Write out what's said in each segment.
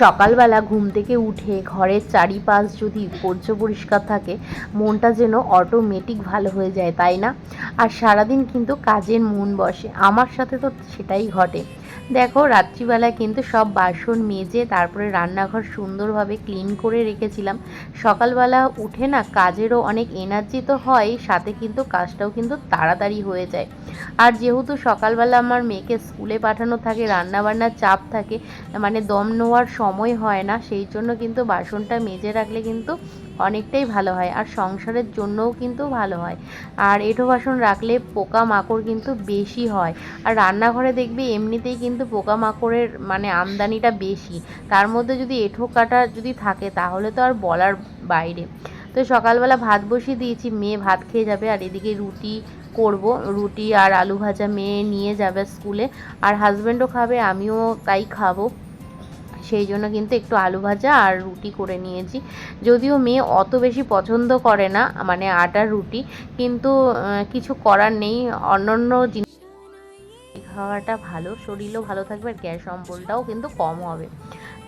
সকালবেলা ঘুম থেকে উঠে ঘরের চারিপাশ যদি পর্য পরিষ্কার থাকে, মনটা যেন অটোমেটিক ভালো হয়ে যায়, তাই না? আর সারাদিন কিন্তু কাজের মন বসে। আমার সাথে তো সেটাই ঘটে। দেখো রাত্রিবেলা কিন্তু সব বাসন মেজে তারপরে রান্নাঘর সুন্দরভাবে ক্লিন করে রেখেছিলাম। সকালবেলা উঠে না কাজেরও অনেক এনার্জি তো হয়, সাথে কিন্তু কাজটাও কিন্তু তাড়াতাড়ি হয়ে যায়। আর যেহেতু সকালবেলা আমার মেয়েকে স্কুলে পাঠানো থাকে, রান্নাবান্নার চাপ থাকে মানে দম নেওয়ার সময় হয় না, সেই জন্য কিন্তু বাসনটা মেজে রাখলে কিন্তু অনেকটাই ভালো হয় আর সংসারের জন্যও কিন্তু ভালো হয়। আর এঁঠো বাসন রাখলে পোকা মাকড় কিন্তু বেশি হয়। আর রান্নাঘরে দেখবি এমনিতেই কিন্তু পোকা মাকড়ের মানে আমদানিটা বেশি। তার মধ্যে যদি এঁঠো কাটা যদি থাকে তাহলে তো আর বলার বাইরে। তো সকালবেলা ভাত বসিয়ে দিয়েছি, মেয়ে ভাত খেয়ে যাবে আর এদিকে রুটি করব। রুটি আর আলু ভাজা মেয়ে নিয়ে যাবে স্কুলে। আর হাজব্যান্ডও খাবে, আমিও তাই খাব। সেই জন্য কিন্তু একটু আলু ভাজা আর রুটি করে নিয়েছি। যদিও মেয়ে অত বেশি পছন্দ করে না মানে আটার রুটি, কিন্তু কিছু করার নেই। অন্যান্য জিনিস খাওয়াটা ভালো, শরীরও ভালো থাকবে আর গ্যাস অম্বলটাও কিন্তু কম হবে।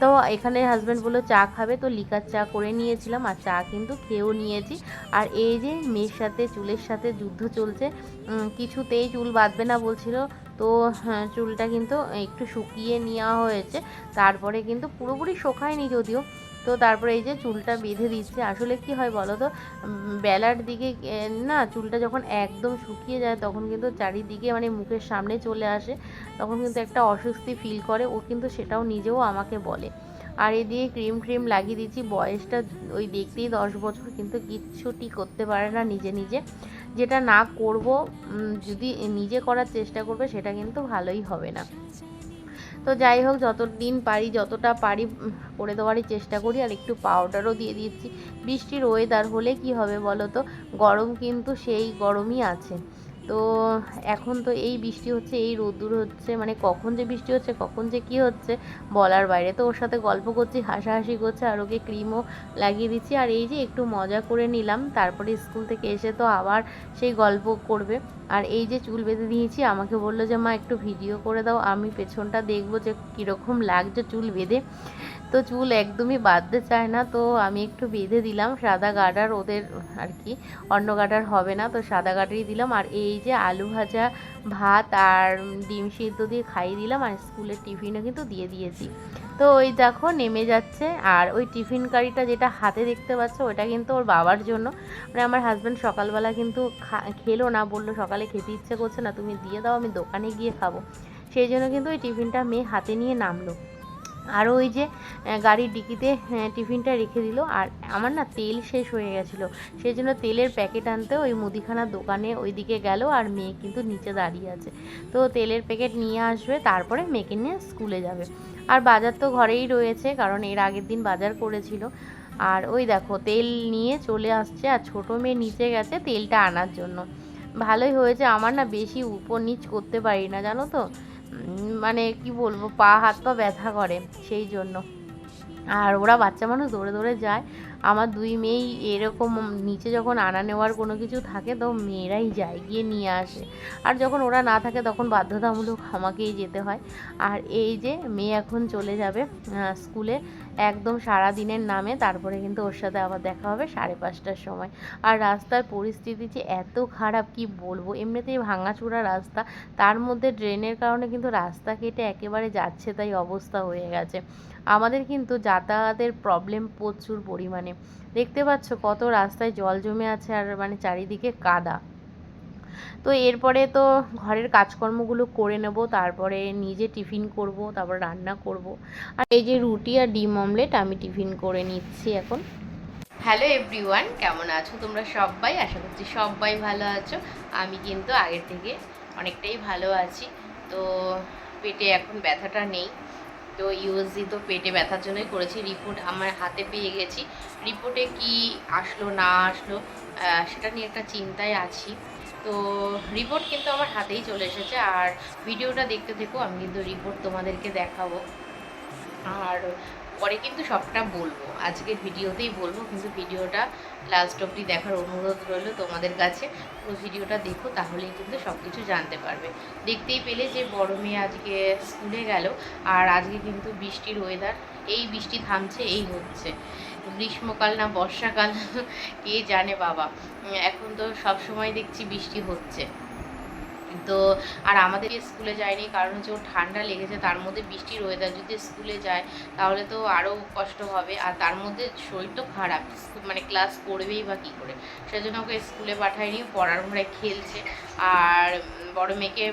তো এখানে হাজব্যান্ড বলল, চা খাবে? তো লিকার চা করে নিয়েছিলাম আর চা কিন্তু খেয়েও নিয়েছি। আর এই যে মেয়ের সাথে, চুলের সাথে যুদ্ধ চলছে কিছুতেই চুল বাঁধবে না বলছিল। তো হ্যাঁ, চুলটা কিন্তু একটু শুকিয়ে নেওয়া হয়েছে। তারপরে কিন্তু পুরোপুরি শোকায়নি যদিও। তো তারপরে এই যে চুলটা বেঁধে দিচ্ছে আসলে কি হয় বলো তো? বেলার দিকে না চুলটা যখন একদম শুকিয়ে যায় তখন কিন্তু চারিদিকে মানে মুখের সামনে চলে আসে। তখন কিন্তু একটা অস্বস্তি ফিল করে। ও কিন্তু সেটাও নিজেও আমাকে বলে। আর এ দিয়ে ক্রিম ট্রিম লাগিয়ে দিচ্ছি। বয়সটা ওই দেখতেই দশ বছর কিন্তু কিচ্ছুটি করতে পারে না নিজে নিজে। যেটা না করব যদি নিজে করার চেষ্টা করবে, সেটা কিন্তু ভালোই হবে না। তো যাই হোক যত দিন পারি, যতটা পারি করে দেওয়ারই চেষ্টা করি। আর একটু পাউডারও দিয়ে দিচ্ছি। বৃষ্টির ওয়েদার হলে কি হবে বলো তো? গরম কিন্তু সেই গরমই আছে। তো এখন তো এই বৃষ্টি হচ্ছে, এই রোদ্দুর হচ্ছে মানে কখন যে বৃষ্টি হচ্ছে, কখন যে কি হচ্ছে বলার বাইরে। তো ওর সাথে গল্প করছি, হাসাহাসি করছে আর ওকে ক্রিমও লাগিয়ে দিচ্ছি। আর এই যে একটু মজা করে নিলাম, তারপরে স্কুল থেকে এসে তো আবার সেই গল্প করবে। আর এই যে চুল বেঁধে দিয়েছি, আমাকে বলল যে, মা, একটু ভিডিও করে দাও, আমি পেছনটা দেখব যে কীরকম লাগছে চুল বেঁধে। তো চুল একদমই বাঁধতে চায় না, তো আমি একটু বেঁধে দিলাম। সাদা গার্ডার ওদের আর কি অন্য গার্ডার হবে না, তো সাদা গার্ডারই দিলাম। আর এই যে আলু ভাজা ভাত আর ডিম সিদ্ধ দিয়ে খাইয়ে দিলাম, আর স্কুলের টিফিনও কিন্তু দিয়ে দিয়েছি। তো ওই দেখো নেমে যাচ্ছে, আর ওই টিফিন কারিটা যেটা হাতে দেখতে পাচ্ছ, ওটা কিন্তু ওর বাবার জন্য। মানে আমার হাজব্যান্ড সকালবেলা কিন্তু খেলো না, বলল সকালে খেতে ইচ্ছে করছে না, তুমি দিয়ে দাও, আমি দোকানে গিয়ে খাব। সেই জন্য কিন্তু ওই টিফিনটা মেয়ে হাতে নিয়ে নামলো। আর ওই যে গাড়ির ডিকিতে টিফিনটা রেখে দিল। আর আমার না তেল শেষ হয়ে গেছিল। সেই জন্য তেলের প্যাকেট আনতে ওই মুদিখানার দোকানে ওই দিকে গেল আর মেয়ে কিন্তু নিচে দাঁড়িয়ে আছে। তো তেলের প্যাকেট নিয়ে আসবে, তারপরে মেয়েকে নিয়ে স্কুলে যাবে। আর বাজার তো ঘরেই রয়েছে, কারণ এর আগের দিন বাজার করেছিল। আর ওই দেখো, তেল নিয়ে চলে আসছে, আর ছোটো মেয়ে নিচে গেছে তেলটা আনার জন্য। ভালোই হয়েছে, আমার না বেশি উপর নিচ করতে পারি না, জানো তো? মানে কি বলব, পা, হাত, পা ব্যথা করে সেই জন্য। আর ওরা বাচ্চা মানুষ দৌড়ে দৌড়ে যায়। আমার দুই মেয়েই এরকম নিচে যখন আনা নেওয়ার কোনো কিছু থাকে, তো মেয়েরাই যায়, গিয়ে নিয়ে আসে। আর যখন ওরা না থাকে, তখন বাধ্যতামূলক আমাকেই যেতে হয়। আর এই যে মেয়ে এখন চলে যাবে স্কুলে। একদম সারা দিনের নামে তারপরে কিন্তু ওর সাথে আবার দেখা হবে সাড়ে পাঁচটার সময়। আর রাস্তার পরিস্থিতি যে এত খারাপ, কি বলব? এমনিতেই ভাঙাচোরা রাস্তা। তার মধ্যে ড্রেনের কারণে কিন্তু রাস্তা কেটে একেবারে যাচ্ছে তাই অবস্থা হয়ে গেছে। আমাদের কিন্তু যাতায়াতের প্রবলেম প্রচুর পরিমাণে। দেখতে পাচ্ছ কত রাস্তায় জল জমে আছে আর মানে চারিদিকে কাদা। তো এরপরে তো ঘরের কাজকর্মগুলো করে নেব, তারপরে নিজে টিফিন করব, তারপর রান্না করব। আর এই যে রুটি আর ডিম অমলেট আমি টিফিন করে নিচ্ছি এখন। হ্যালো এভরিওয়ান, কেমন আছো তোমরা সবাই আশা করছি সবাই ভালো আছো। আমি কিন্তু আগের থেকে অনেকটাই ভালো আছি। তো পেটে এখন ব্যথাটা নেই। তো ইউএসজি তো পেটে ব্যথার জন্যই করেছি। রিপোর্ট আমার হাতে পেয়ে গেছি। রিপোর্টে কি আসলো, না আসলো সেটা নিয়ে একটা চিন্তায় আছি। তো রিপোর্ট কিন্তু আমার হাতেই চলে এসেছে। আর ভিডিওটা দেখতে থেকো, আমি কিন্তু রিপোর্ট তোমাদেরকে দেখাবো। আর পরে কিন্তু সবটা বলব। আজকের ভিডিওতেই বলব, কিন্তু ভিডিওটা লাস্ট অবধি দেখার অনুরোধ রইল তোমাদের কাছে। পুরো ভিডিওটা দেখো, তাহলেই কিন্তু সব কিছু জানতে পারবে। দেখতেই পেলে যে বড় মেয়ে আজকে স্কুলে গেল, আর আজকে কিন্তু বৃষ্টির ওয়েদার এই বৃষ্টি থামছে, এই হচ্ছে। গ্রীষ্মকাল না বর্ষাকাল, কে জানে বাবা। এখন তো সব সময় দেখছি বৃষ্টি হচ্ছে। তো আর আমাদের স্কুলে যায়নি, কারণ হচ্ছে ওর ঠান্ডা লেগেছে, তার মধ্যে বৃষ্টির ওয়েদার যদি স্কুলে যায়, তাহলে তো আরও কষ্ট হবে। আর তার মধ্যে শরীর তো খারাপ মানে ক্লাস করবেই বা কী করে? সেজন্য ওকে স্কুলে পাঠায়নি পড়ার ঘরে খেলছে। আর বড় মেয়েকে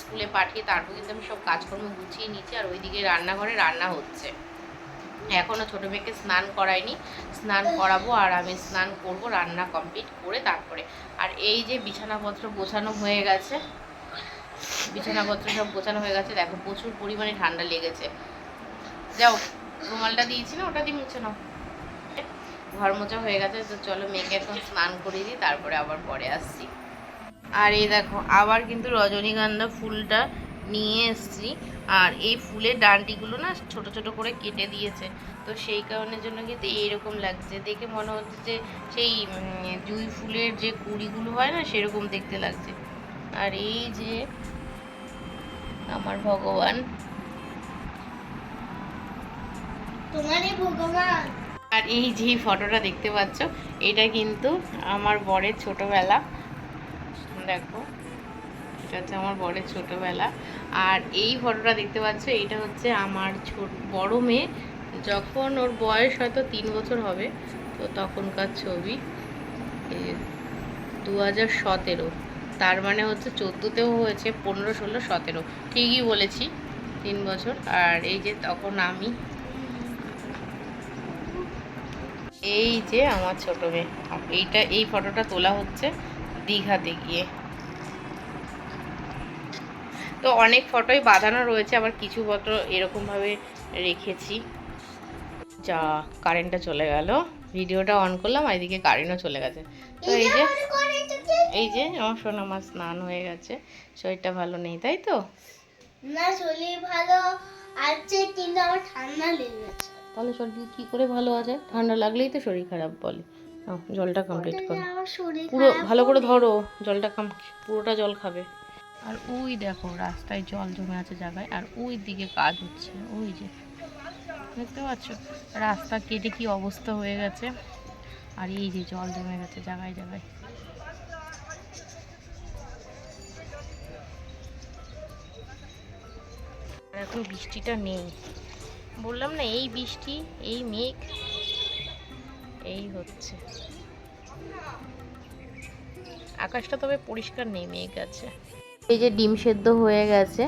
স্কুলে পাঠিয়ে তারপর কিন্তু আমি সব কাজকর্ম গুছিয়ে নিচ্ছি, আর ওইদিকে রান্নাঘরে রান্না হচ্ছে। এখনও ছোটো মেয়েকে স্নান করাইনি। স্নান করাবো আর আমি স্নান করব, রান্না কমপ্লিট করে তারপরে। আর এই যে বিছানাপত্র গোছানো হয়ে গেছে, বিছানাপত্র সব গোছানো হয়ে গেছে। দেখো প্রচুর পরিমাণে ঠান্ডা লেগেছে। যাও, রুমালটা দিয়েছি না? ওটা দিয়ে মুছে নাও। ঘর মোচা হয়ে গেছে, তো চলো মেয়েকে এখন স্নান করিয়ে দিই, তারপরে আবার পরে আসছি। আর এই দেখো, আবার কিন্তু রজনীগন্ধা ফুলটা নিয়ে এসেছি। আর এই ফুলের ডান্টিগুলো না ছোট ছোট করে কেটে দিয়েছে। তো সেই কারণের জন্য কিন্তু এইরকম লাগছে। দেখে মনে হচ্ছে যে সেই জুঁই ফুলের যে কুড়িগুলো হয় না সেরকম দেখতে লাগছে। আর এই যে আমার ভগবান। তোমারই ভগবান। আর এই যে ফটোটা দেখতে পাচ্ছ এটা কিন্তু আমার বরের ছোটবেলা। দেখো। এটা হচ্ছে আমার বরের ছোটোবেলা। আর এই ফটোটা দেখতে পাচ্ছ এটা হচ্ছে আমার ছোট, বড় মেয়ে। যখন ওর বয়স হয়তো তিন বছর হবে, তো তখনকার ছবি। দু হাজার সতেরো। তার মানে হচ্ছে চোদ্দোতেও হয়েছে, পনেরো, ষোলো, সতেরো। ঠিকই বলেছি, তিন বছর। আর এই যে তখন আমি, এই যে আমার ছোট মেয়ে। এইটা, এই ফটোটা তোলা হচ্ছে দীঘাতে গিয়ে। তো অনেক ফটোই বাঁধানো রয়েছে আবার কিছু ফটো এরকমভাবে রেখেছি। যা কারেন্টটা চলে গেল। ভিডিওটা অন করলাম আর এদিকে কারেন্টও চলে গেছে। তো এই যে এই যে আমার সোনা মাছ স্নান হয়ে গেছে। শরীরটা ভালো নেই তাই তো? না শরীর ভালো আছে কিন্তু আমার ঠান্ডা লেগেছে। তাহলে শরীর কি করে ভালো আছে? ঠান্ডা লাগলেই তো শরীর খারাপ বলে। জলটা কমপ্লিট করো। পুরো ভালো করে ধরো জলটা কাম পুরোটা জল খাবে। আর ওই দেখো, রাস্তায় জল জমে আছে জায়গায়, আর ওই দিকে কাজ হচ্ছে। ওই যে, দেখতে পাচ্ছ? রাস্তা কেটে কি অবস্থা হয়ে গেছে। আর এই যে জল জমে গেছে জায়গায় জায়গায়। এখন বৃষ্টিটা নেই। বললাম না, এই বৃষ্টি, এই মেঘ, এই হচ্ছে। আকাশটা তবে পরিষ্কার নেই, মেঘ আছে। এই যে ডিম সেদ্ধ হয়ে গেছে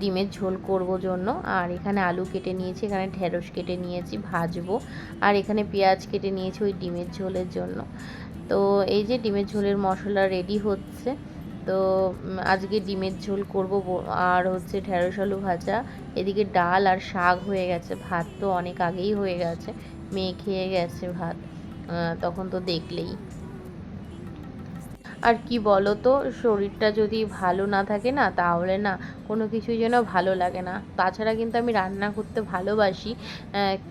ডিমের ঝোল করব জন্য। আর এখানে আলু কেটে নিয়েছি, এখানে ঢেঁড়স কেটে নিয়েছি, ভাজবো। আর এখানে পেঁয়াজ কেটে নিয়েছি ওই ডিমের ঝোলের জন্য। তো এই যে ডিমের ঝোলের মশলা রেডি হচ্ছে, তো আজকে ডিমের ঝোল করব আর হচ্ছে ঢেঁড়স আলু ভাজা। এদিকে ডাল আর শাক হয়ে গেছে, ভাত তো অনেক আগেই হয়ে গেছে, মেয়ে খেয়ে গেছে ভাত তখন তো দেখলেই। আর কি বলো তো, শরীরটা যদি ভালো না থাকে না, তাহলে না কোনো কিছুই যেন ভালো লাগে না। তাছাড়া কিন্তু আমি রান্না করতে ভালোবাসি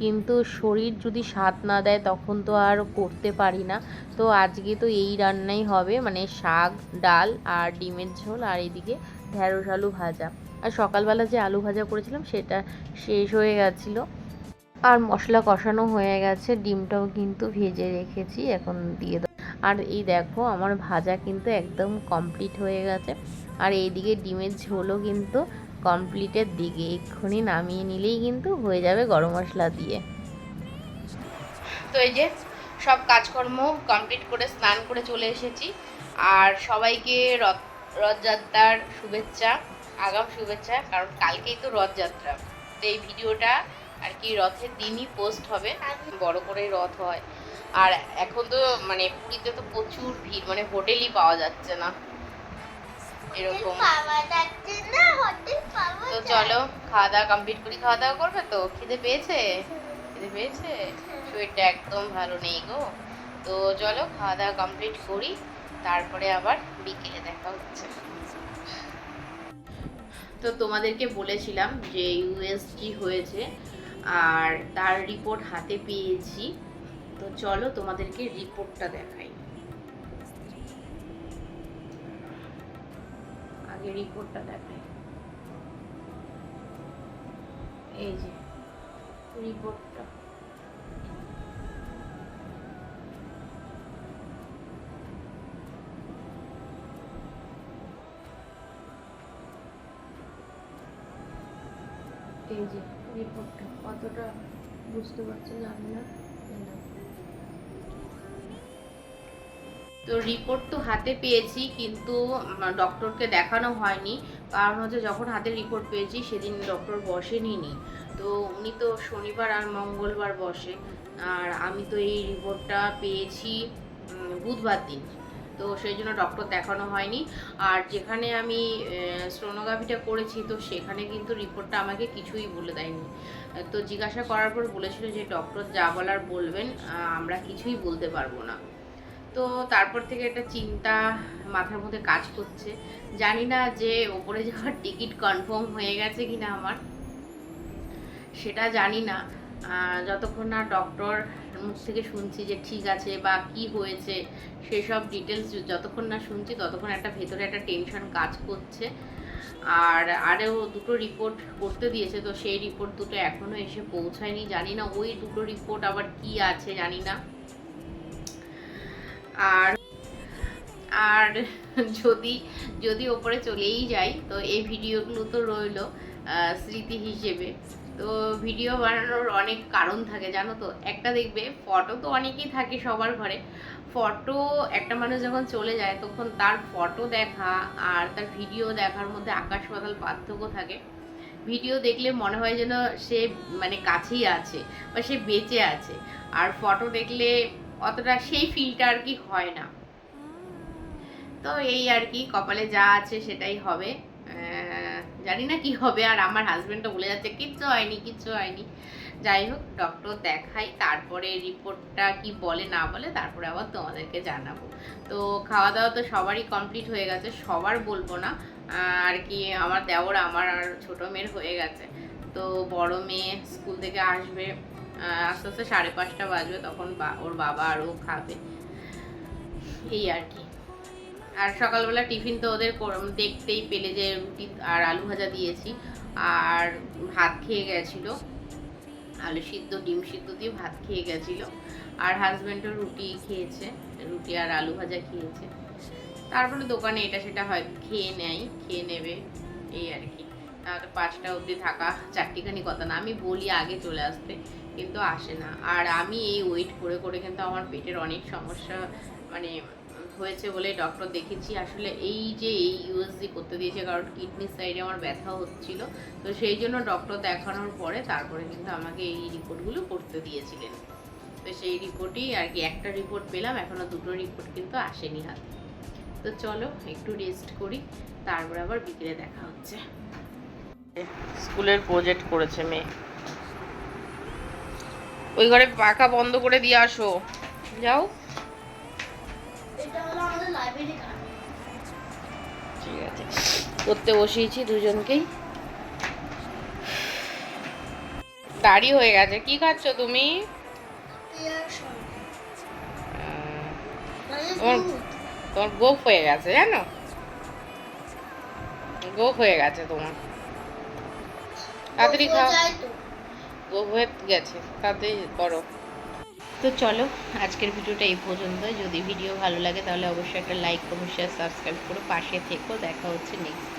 কিন্তু শরীর যদি স্বাদ না দেয় তখন তো আর করতে পারি না। তো আজকে তো এই রান্নাই হবে মানে শাক, ডাল আর ডিমের ঝোল আর এদিকে ঢেঁড়স আলু ভাজা। আর সকালবেলা যে আলু ভাজা করেছিলাম সেটা শেষ হয়ে গেছিল। আর মশলা কষানো হয়ে গেছে, ডিমটাও কিন্তু ভেজে রেখেছি, এখন দিয়ে আর এই দেখো আমার ভাজা কিন্তু একদম কমপ্লিট হয়ে গেছে। আর এইদিকে ডিমের ঝোলও কিন্তু কমপ্লিটের দিকে। এক্ষুনি নামিয়ে নিলেই কিন্তু হয়ে যাবে গরম মশলা দিয়ে। তো এই যে সব কাজকর্ম কমপ্লিট করে স্নান করে চলে এসেছি। আর সবাইকে রথ, রথযাত্রার শুভেচ্ছা, আগাম শুভেচ্ছা, কারণ কালকেই তো রথযাত্রা। তো এই ভিডিওটা আর কি রথের দিনই পোস্ট হবে। বড় করে রথ হয়। আর এখন তো মানে পুরীতে তো প্রচুর ভিড় মানে হোটেলই পাওয়া যাচ্ছে না। এরকম। তো চলো খাওয়া দাওয়া কমপ্লিট করি খাওয়া দাওয়া করবে তো? খিদে পেয়েছে? খিদে পেয়েছে? শরীরটা একদম ভালো নেই গো। তো চলো খাওয়া দাওয়া কমপ্লিট করি তারপরে আবার বিকেলে দেখা হচ্ছে। তো তোমাদেরকে বলেছিলাম যে ইউএসজি হয়েছে আর তার রিপোর্ট হাতে পেয়েছি। তো চলো তোমাদেরকে রিপোর্টটা দেখাই। আগে রিপোর্টটা দেখাই। এই যে রিপোর্টটা এই যে রিপোর্টটা কতটা বুঝতে পারছ জানি না। তো রিপোর্ট তো হাতে পেয়েছি, কিন্তু ডক্টরকে দেখানো হয়নি। কারণ হচ্ছে যখন হাতে রিপোর্ট পেয়েছি, সেদিন ডক্টর বসেনি নি। তো উনি তো শনিবার আর মঙ্গলবার বসে। আর আমি তো এই রিপোর্টটা পেয়েছি বুধবার দিন। তো সেই জন্য ডক্টর দেখানো হয়নি। আর যেখানে আমি স্টোনোগ্রাফিটা করেছি, তো সেখানে কিন্তু রিপোর্টটা আমাকে কিছুই বলে দেয়নি। তো জিজ্ঞাসা করার পর বলেছিল যে ডক্টর যা বলার বলবেন আমরা কিছুই বলতে পারব না। তো তারপর থেকে একটা চিন্তা মাথার মধ্যে কাজ করছে। জানি না যে ওপরে যাওয়ার টিকিট কনফার্ম হয়ে গেছে কিনা আমার, সেটা জানি না। যতক্ষণ না ডক্টর মুখ থেকে শুনছি যে ঠিক আছে বা কি হয়েছে, সেসব ডিটেলস যতক্ষণ না শুনছি ততক্ষণ একটা ভেতরে একটা টেনশন কাজ করছে। আর আরও দুটো রিপোর্ট করতে দিয়েছে, তো সেই রিপোর্ট দুটো এখনও এসে পৌঁছায়নি। জানি না ওই দুটো রিপোর্ট আবার কি আছে, জানি না। আর আর যদি যদি ওপরে চলেই যাই, তো এই ভিডিওগুলো তো রইল স্মৃতি হিসেবে। তো ভিডিও বানানোর অনেক কারণ থাকে, জানো তো? একটা দেখবে, ফটো তো অনেকেই থাকে সবার ঘরে। ফটো, একটা মানুষ যখন চলে যায়, তখন তার ফটো দেখা আর তার ভিডিও দেখার মধ্যে আকাশ পাতাল পার্থক্য থাকে। ভিডিও দেখলে মনে হয় যেন সে মানে কাছেই আছে বা সে বেঁচে আছে। আর ফটো দেখলে অতটা সেই ফিলটা আর কি হয় না। তো এই আর কি, কপালে যা আছে সেটাই হবে। জানি না কি হবে, আর আমার হাজবেন্ডও বলে যাচ্ছে, কিচ্ছু হয়নি কিচ্ছু হয়নি। যাই হোক ডক্টর দেখাই, তারপরে রিপোর্টটা কি বলে, না বলে, তারপরে আবার তোমাদেরকে জানাব। তো খাওয়া দাওয়া তো সবারই কমপ্লিট হয়ে গেছে, সবার বলব না। আর কি, আমার দেওর আমার আর ছোটো মেয়ের হয়ে গেছে। তো বড় মেয়ে স্কুল থেকে আসবে। আস্তে আস্তে সাড়ে পাঁচটা বাজবে, তখন ওর বাবা আরও খাবে। এই আর কি। আর সকালবেলা টিফিন তো ওদের দেখতেই পেলে যে রুটি আর আলু ভাজা দিয়েছি, আর ভাত খেয়ে গেছিল। আলু সিদ্ধ, ডিম সিদ্ধ দিয়ে ভাত খেয়ে গেছিল। আর হাজব্যান্ডও রুটি খেয়েছে, রুটি আর আলু ভাজা খেয়েছে। তারপরে দোকানে এটা সেটা হয়, খেয়ে নেয়, খেয়ে নেবে, এই আর কি। তাহলে পাঁচটা অবধি থাকা, চারটিখানি কথা না, আমি বলি আগে চলে আসতে। কিন্তু আসে না। আর আমি এই ওয়েট করে করে কিন্তু আমার পেটের অনেক সমস্যা মানে হয়েছে বলে ডক্টর দেখেছি। আসলে এই যে এই ইউএসজি করতে দিয়েছে, কারণ কিডনির সাইডে আমার ব্যথা হচ্ছিল, তো সেই জন্য ডক্টর দেখানোর পরে তারপরে কিন্তু আমাকে এই রিপোর্টগুলো করতে দিয়েছিলেন। তো সেই রিপোর্টই আর কি, একটা রিপোর্ট পেলাম, এখনও দুটো রিপোর্ট কিন্তু আসেনি হাতে। তো চলো, একটু রেস্ট করি, তারপর আবার বিকেলে দেখা হচ্ছে। স্কুলের প্রজেক্ট করেছে মেয়ে। ওই ঘরে পাখা বন্ধ করে দিয়ে আসো। যাও। ঠিক আছে। করতে বসিয়েছি দুজনকেই। দাড়ি হয়ে গেছে। কি খাচ্ছ তুমি? তোমার তোমার গোপ হয়ে গেছে জানো? গোপ হয়ে গেছে তোমার। তাড়াতাড়ি খাও। হয়ে গেছে তাতে করো। তো চলো, আজকের ভিডিওটা এই পর্যন্ত। যদি ভিডিও ভালো লাগে তাহলে অবশ্যই একটা লাইক, কমেন্ট শেয়ার সাবস্ক্রাইব করো পাশে থেকো। দেখা হচ্ছে নেক্সট